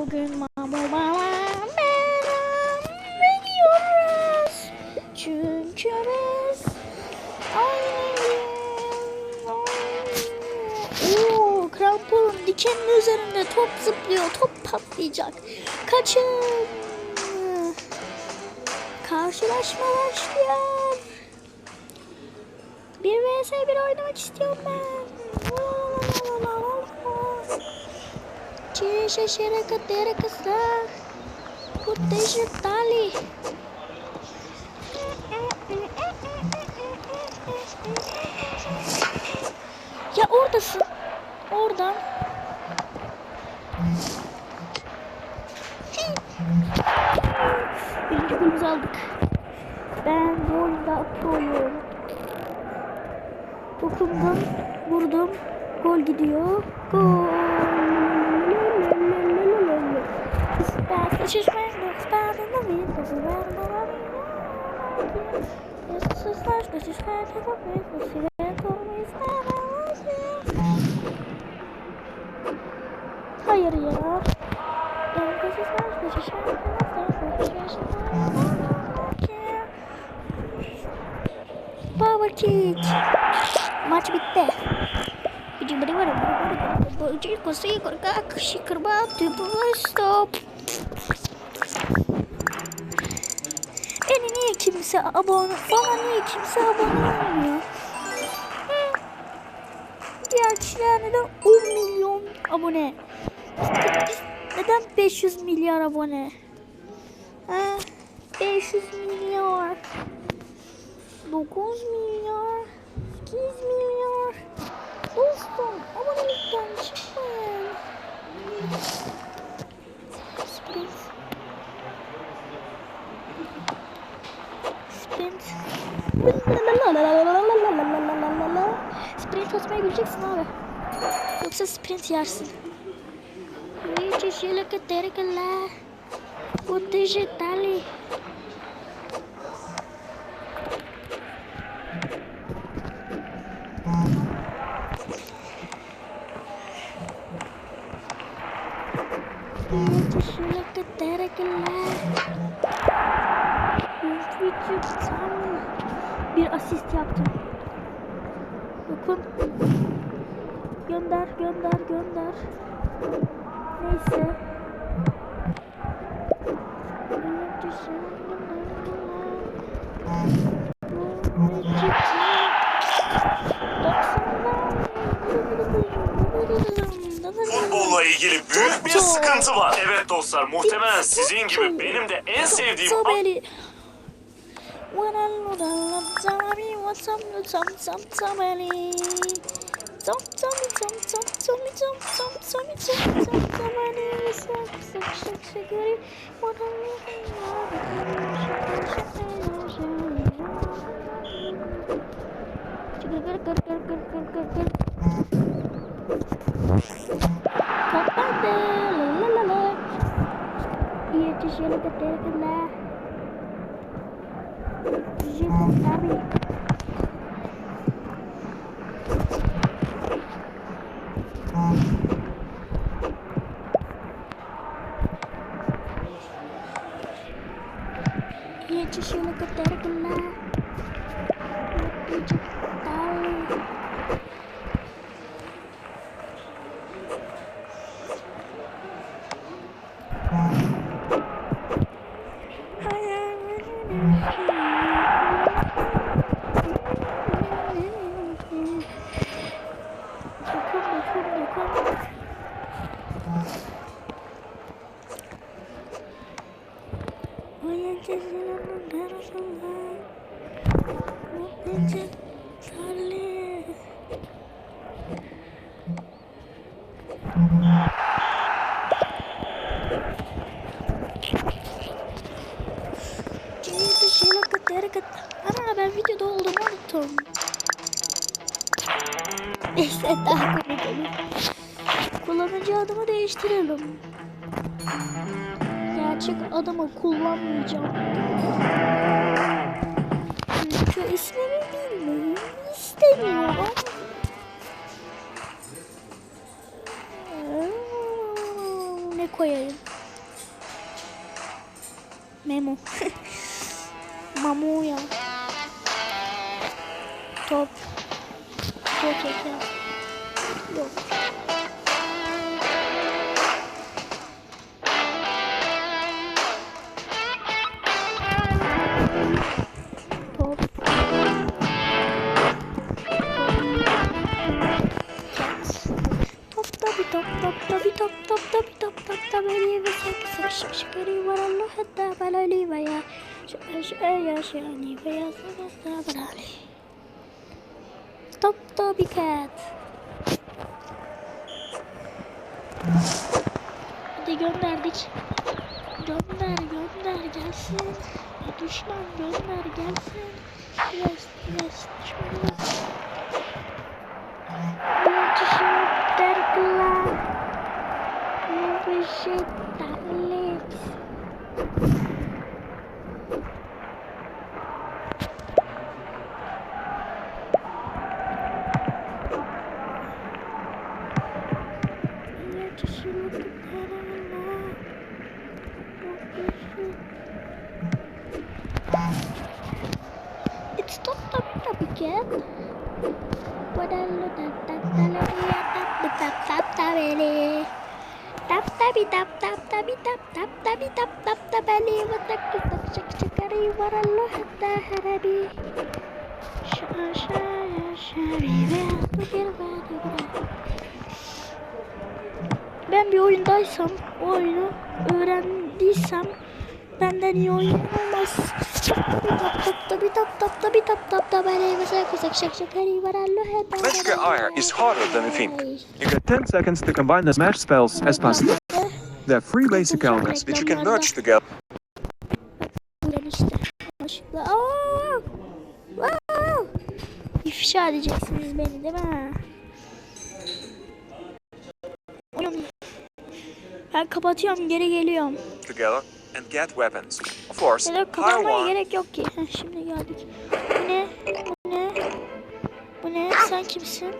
Bugün mamu babam gidiyoruz. Çünkü biz Oo, krampon dikenin üzerinde top zıplıyor. Top patlayacak. Kaçın. Karşılaşma başlıyor. Bir vs bir oynamak istiyorum ben. Çişe şereka tere kızlar. Kuteşi tali. Ya oradasın. Oradan. Birinci golümüzü aldık. Ben golda proyum. Dokundım, vurdum. Gol gidiyor. Gol. It's just my next bad in the wind. Bad in the wind. This is slash, this is bad in the wind. Bad in the wind. Hayır ya. This is slash, this is bad in the wind. Bad in the wind. Power kick. Maç bitti. Bıcı bıcı bıcı bıcı bıcı kosi korkak şıkırba tüpü stop. Beni niye kimse abone bana niye kimse abone olmuyor? Diğer kişilerde de 10 milyon abone. Neden 500 milyar abone? Ha? 500 milyar. 9 milyar. 8 milyar. Dostum abonelikten çıkmayın. Sprint. Sprint. Sprint atmayı bileceksin abi. Yoksa sprint yersin. Reach şöyle katerikala. Bu dijitali. Reach şöyle katerikala. Yüzücü tam bir asist yaptım. Dokun. Gönder, gönder, gönder. Neyse. Futbolla ilgili büyük bir sıkıntı var. Evet dostlar muhtemelen sizin gibi benim de en sevdiğim. When I Tommy, what's up, Tom, Tom, Tommy? Tom, Tommy, Tom, Tom, Tommy, Tom, Tom, Tommy, Tom, Tom, Tommy. İt. What a little Kapadı. La la la la. Yetişelim de tekrar. Jesus, Mary. oynayacağım. Çünkü ismini bilmeyi istemiyorum. Ne koyayım? Memo. Mamuya. Top. Top çeker. Yok. Şani veya sana balali Stop tabi cat Hadi gönderdik Gönder gönder gelsin. Düşman gönder gelsin. Yes yes düşman Muchos tercla vegetales. Harabi. Sha sha ya shari ve bugir badi Ben bir oyundaysam o oyunu öğrendiysem benden iyi oyun olmaz. Magic Ire is harder than you think. You get 10 seconds to combine the smash spells as possible. They're free basic elements. That you can merge together. Aa! Aa! İfşa edeceksiniz beni değil mi? Ben kapatıyorum geri geliyorum. Together and get weapons. Of course, Ya kapatmaya gerek yok ki. Heh, şimdi geldik. Bu ne? Bu ne? Bu ne? Sen kimsin?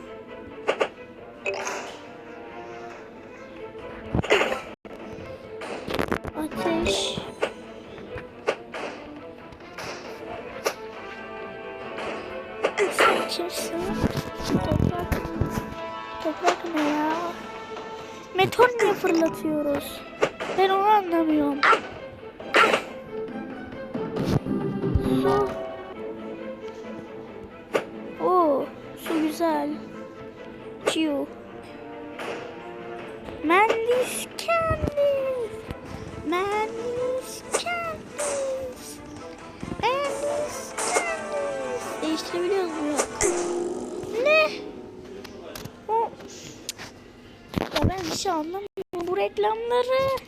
Ben bir şey anlamıyorum bu reklamları.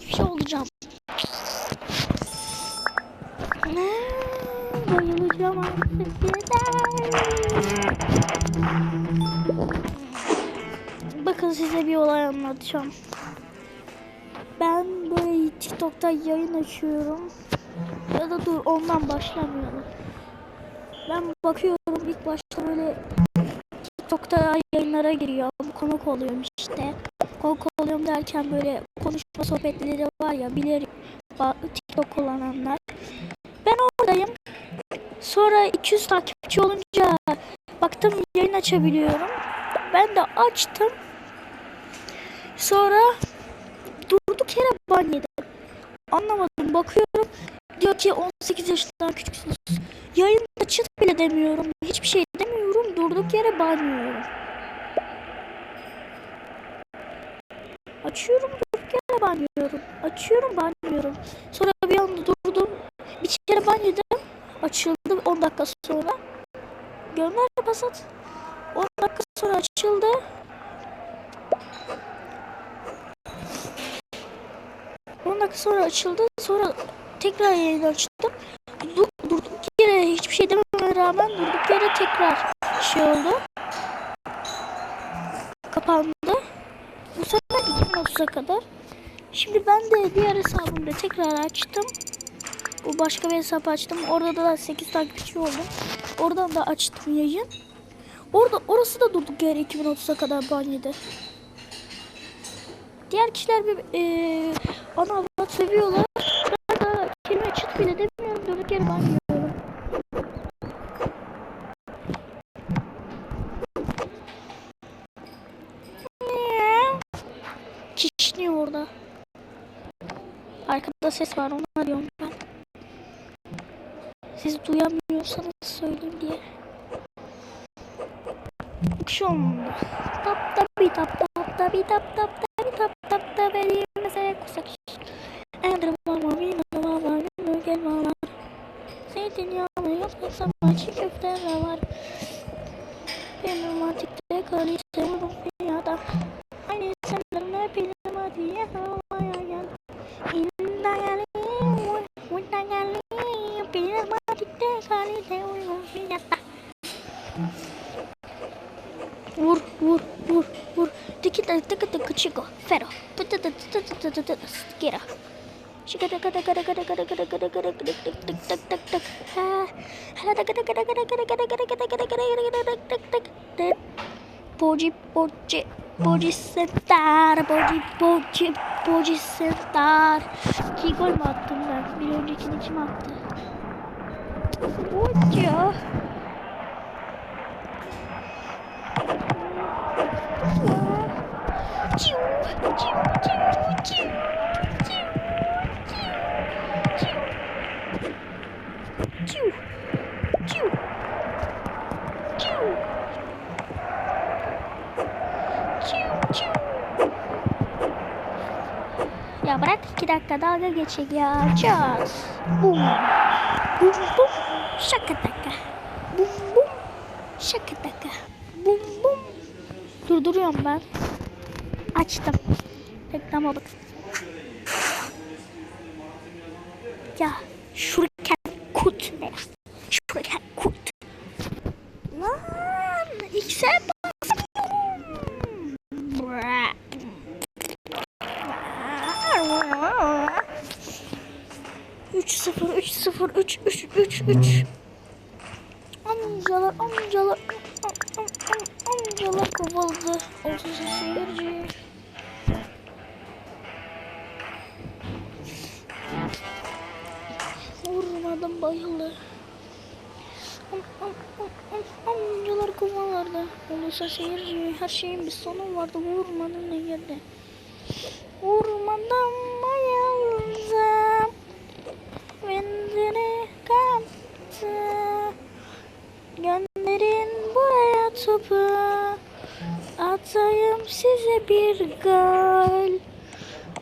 Bir şey olacağım. Ne? Bayılacağım artık. Bakın size bir olay anlatacağım. Ben böyle TikTok'ta yayın açıyorum. Ya da dur ondan başlamayalım. Ben bakıyorum ilk başta böyle TikTok'ta yayınlara giriyor. Konuk oluyorum işte. Konuk oluyorum derken böyle konuşma sohbetleri var ya bilir TikTok kullananlar. Ben oradayım. Sonra 200 takipçi olunca baktım yayın açabiliyorum. Ben de açtım. Sonra durduk yere ban. Anlamadım. Bakıyorum. Diyor ki 18 yaşından küçüksünüz. Yayında çıt bile demiyorum. Hiçbir şey demiyorum. Durduk yere ban yiyorum. Açıyorum durduk yere ban yiyorum. Açıyorum ban yiyorum. Sonra bir anda durdum. Bir kere ban yedim. Açıldı 10 dakika sonra. Gönder pasat. 10 dakika sonra açıldı. Dakika sonra açıldı. Sonra tekrar yayını açtım. Du- durduk yere hiçbir şey dememe rağmen durduk yere tekrar şey oldu. Kapandı. Bu sefer 2030'a kadar. Şimdi ben de diğer hesabımda tekrar açtım. Bu başka bir hesap açtım. Orada da 8 takipçi oldum. Oradan da açtım yayın. Orada orası da durduk yere 2030'a kadar ban yedi. Diğer kişiler bir e, ana avrat seviyorlar. Ben de bile demiyorum. Durduk yere ben yiyorum. Kişniyor orada. Arkada ses var onu arıyorum ben. Siz duyamıyorsanız söyleyeyim diye. Şu anda. Tap tap bir tap tap tap bir tap tap tap bir tap tap tap elimize kusak. Ender mama bir mama bir gel bana. Zeytinyağlı yok sabah çiğ köfte var. Benim romantikte kalite pode sentar, pode, pode, pode sentar. Que gormota, né? Virou de que não te mata. Olha. Tio, tio. Dakika dalga. Çaz. Bum. Bum bum. Şaka taka. Bum bum. Şaka taka. Bum bum. Durduruyorum ben. Açtım. Reklama bak. Ya şuriken kut ne? Şuriken kut. Lan X'e bak. 3-0, 3-0, 3, 3, 3, 3. Amcalar, amcalar, am- am- am- amcalar kovaladı. Olsun seyirci. Vurmadım bayıldı. Am, am, am, am, amcalar kovaladı. Olursa seyirci. Her şeyin bir sonu vardı. Vurmadım ne geldi. Vurmadan size bir gol.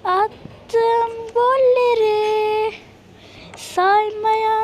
Attım golleri. Saymayan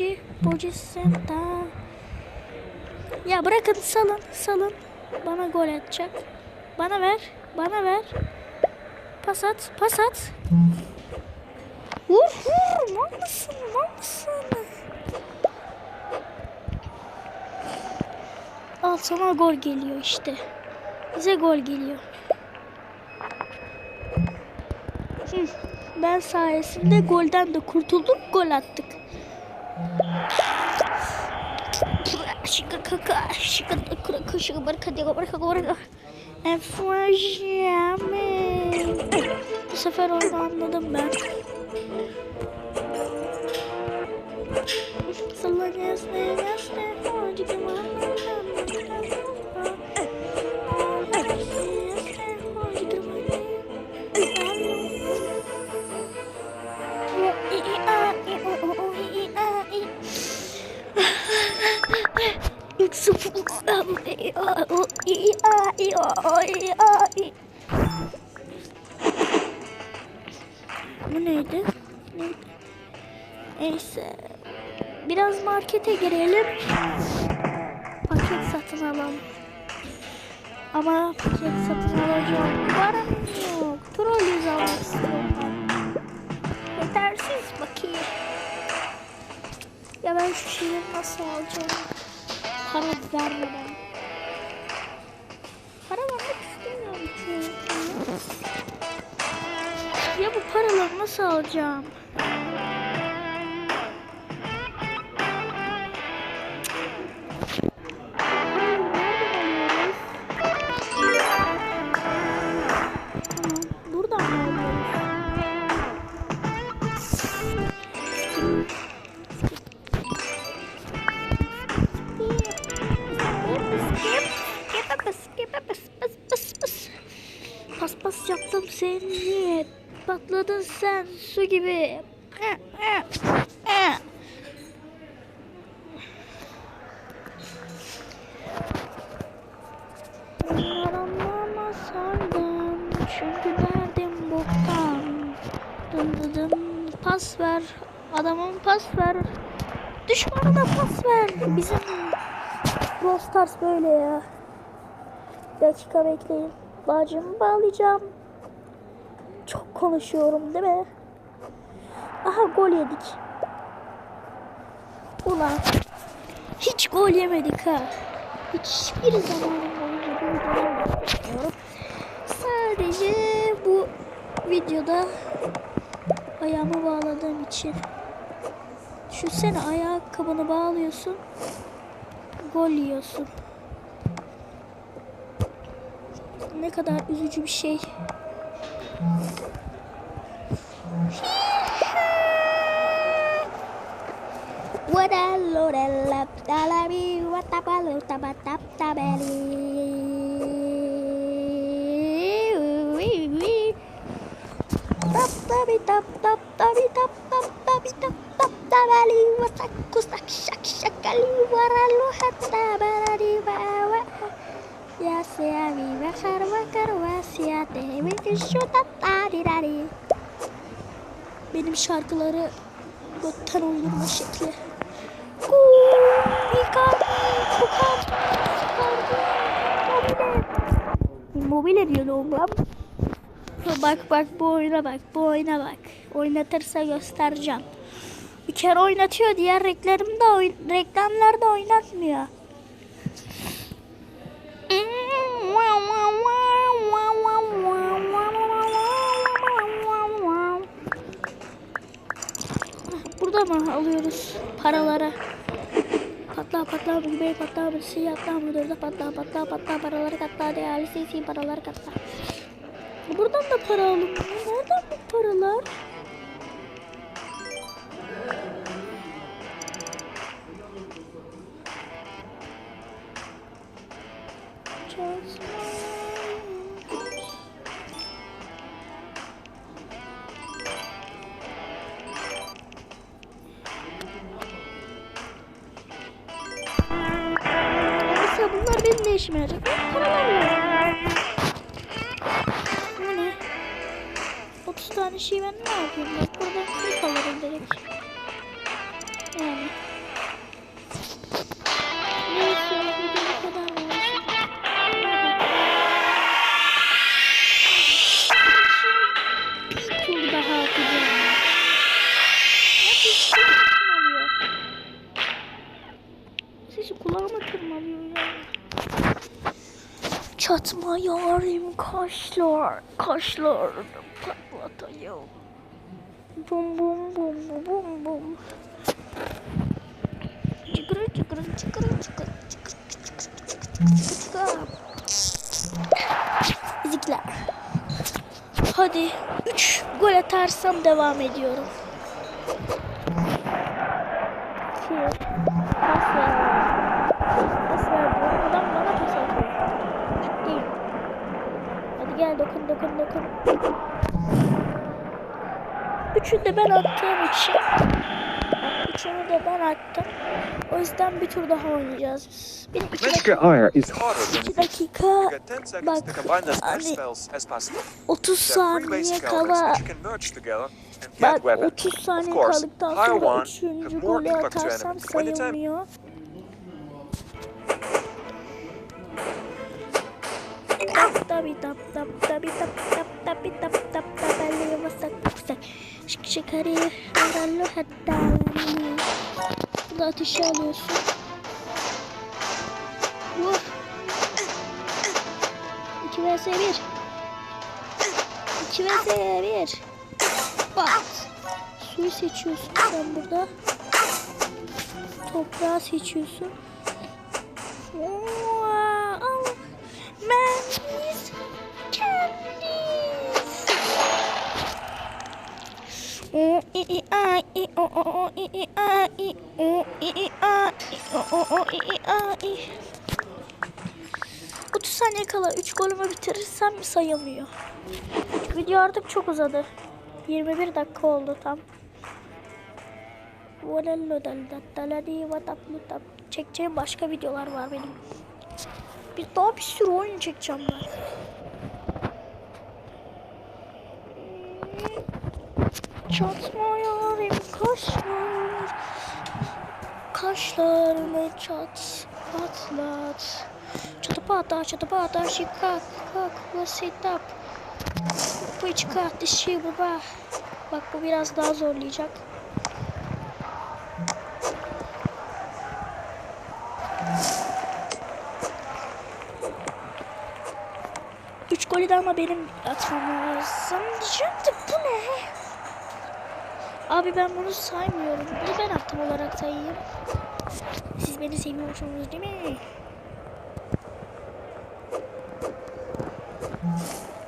poji poji senta. Ya bırakın salın salın. Bana gol atacak. Bana ver bana ver. Pas at pas at. Vur vur mal mısın mal mısın? Al sana gol geliyor işte. Bize gol geliyor. Ben sayesinde golden de kurtulduk gol attık Şıkı kaka şıkı kaka şıkı barka diye barka barka Efrajame Bu sefer onu anladım ben Sallan yasne yasne Hoca Bu neydi? Neydi? Neyse. Biraz markete girelim. Paket satın alalım. Ama paket satın alacağım. Param yok. Troll yüz almak istiyorum. Yetersiz bakayım. Ya ben şu şeyleri nasıl alacağım? Para vermeden. Paraları su gibi. Bunlar anlamaz senden. Çünkü derdim boktan. Dın dı dın. Pas ver. Adamın pas ver. Düşmanına pas ver. Bizim Brawl Stars böyle ya. Bir dakika bekleyin. Bağcımı bağlayacağım. Çok konuşuyorum değil mi? Aha gol yedik. Ulan. Hiç gol yemedik ha. Hiçbir zaman boyunca gol yemedik. Sadece bu videoda ayağımı bağladığım için. Düşünsene ayakkabını bağlıyorsun. Gol yiyorsun. Ne kadar üzücü bir şey. Tap tabi tap tap tabi tap tap tabi tap tap bawa ya wasiyate wikishu tatari dari Benim şarkıları götten uydurma şekli. Mobile diyorum lan. Bak bak bu oyuna bak bu oyuna bak. Oynatırsa göstereceğim. Bir kere oynatıyor diğer reklamda oyn reklamlarda oynatmıyor. Burada mı alıyoruz paraları? Patla patla bir bey patla bir şey atla mı durda patla patla patla paraları katla değerli sesi paraları katla. Buradan da para alınıyor. Nereden bu paralar? Çatma yarim kaşlar, kaşlar patlatayım. Bum bum bum bum bum bum. Çıkırı çıkırı çıkırı çıkırı çıkırı çıkırı çıkırı çıkırı Bizikler. Hadi 3 gol atarsam devam ediyorum. gel dokun dokun dokun. Üçünü de ben attığım için. Üçünü de ben attım. O yüzden bir tur daha oynayacağız biz. Benim iki dakika. İki dakika. Bak hani 30 saniye kala. Bak 30 saniye kaldıktan sonra üçüncü golü atarsam sayılmıyor. Tabi tap tap tabi tap tap tabi tap tap tabali masak masak şık şıkarı arallo hatta Bunu ateşe alıyorsun. Vur. 2 vs 1 2 vs 1 Bak. Suyu seçiyorsun sen burada. Toprağı seçiyorsun. Wow. İ i a i o o o i i a i o i i a i o o o i i a i 30 saniye kala 3 golümü bitirirsem sayılmıyor. Video artık çok uzadı. 21 dakika oldu tam. Çekeceğim başka videolar var benim. Bir daha bir sürü oyun çekeceğim ben. Çatma yarim kaşlar. Kaşlarını çat patlat. Çatı patlar çatı patlar şikak kak basit up. Bıçka dişi baba. Bak bu biraz daha zorlayacak. Üç golü de ama benim atmam lazım. Diyeceğim de bu ne? Abi ben bunu saymıyorum. Bunu ben attım olarak sayayım. Siz beni seviyorsunuz değil mi?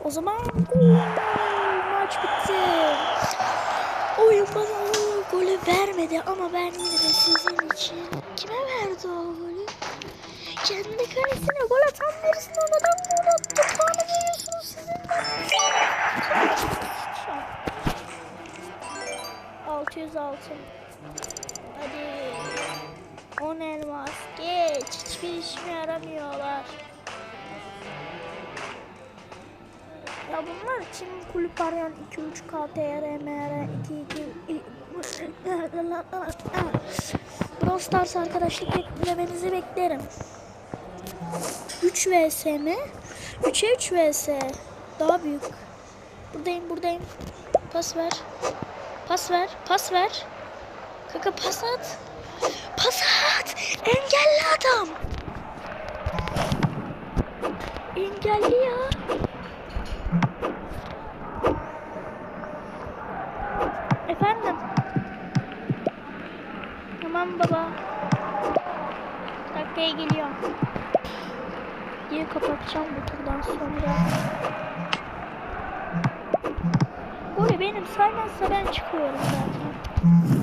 O zaman gol. maç bitti. Oyun bana o golü vermedi ama ben yine de sizin için kime verdi o golü? Kendi kalesine gol atan birisine onadan gol attı. Puanı 600 altın. Hadi. 10 elmas. Geç. Hiçbir işime yaramıyorlar. Ya bunlar için kulüp arayan 2-3 KTR, MR, 2-2... Brawl Stars arkadaşlık beklemenizi beklerim. 3 vs mi? 3'e 3 vs. Daha büyük. Buradayım buradayım. Pas ver. Pas ver. Pas ver. Kaka pas at. Pas at. Engelli adam. Engelli ya. Efendim. Tamam baba. Dakikaya geliyorum. Diye kapatacağım bu turdan sonra. Golü benim saymazsa ben çıkıyorum zaten.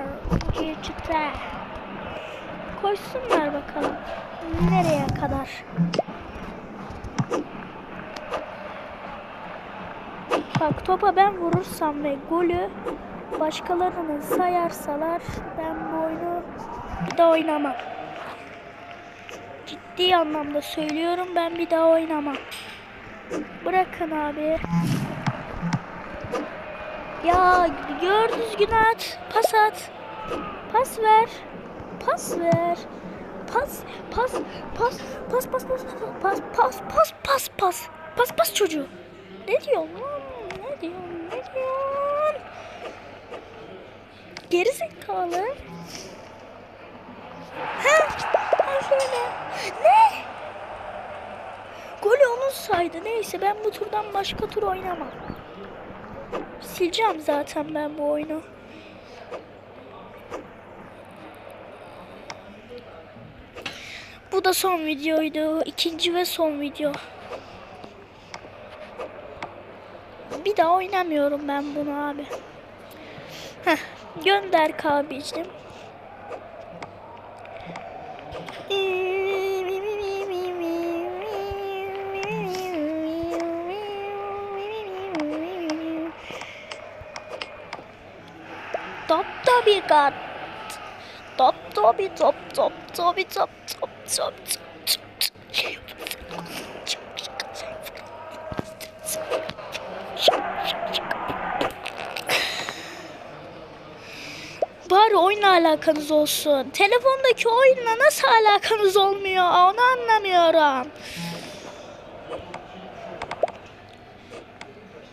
Bra çıta Koşsunlar bakalım nereye kadar Bak topa ben vurursam ve golü başkalarının sayarsalar ben bu oyunu bir daha oynamam. Ciddi anlamda söylüyorum ben bir daha oynamam. Bırakın abi. Ya gör düzgün at. Pas at. Pas ver. Pas ver. Pas pas pas pas pas pas pas pas pas pas pas pas pas çocuğu. Ne diyorsun lan? Ne diyorsun? Ne diyorsun? Geri zekalı. Ha? Ha şöyle. Ne? Golü onun saydı. Neyse ben bu turdan başka tur oynamam. Sileceğim zaten ben bu oyunu. bu da son videoydu. İkinci ve son video. Bir daha oynamıyorum ben bunu abi. Heh, gönder kabicim. Top topi kat. Top topi top top top top top top. Bari oyunla alakanız olsun. Telefondaki oyunla nasıl alakanız olmuyor? Onu anlamıyorum.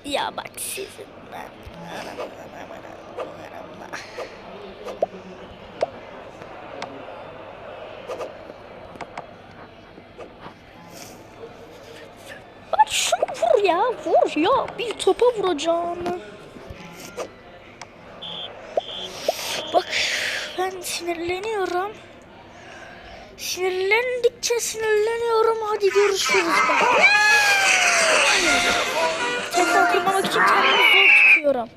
Ya bak sizin ben. Bak şunu vur ya vur ya bir topa vuracağını. Bak ben sinirleniyorum. Sinirlendikçe sinirleniyorum. Hadi görüşürüz. Bak. Tekrar kırmamak için kendimi zor tutuyorum.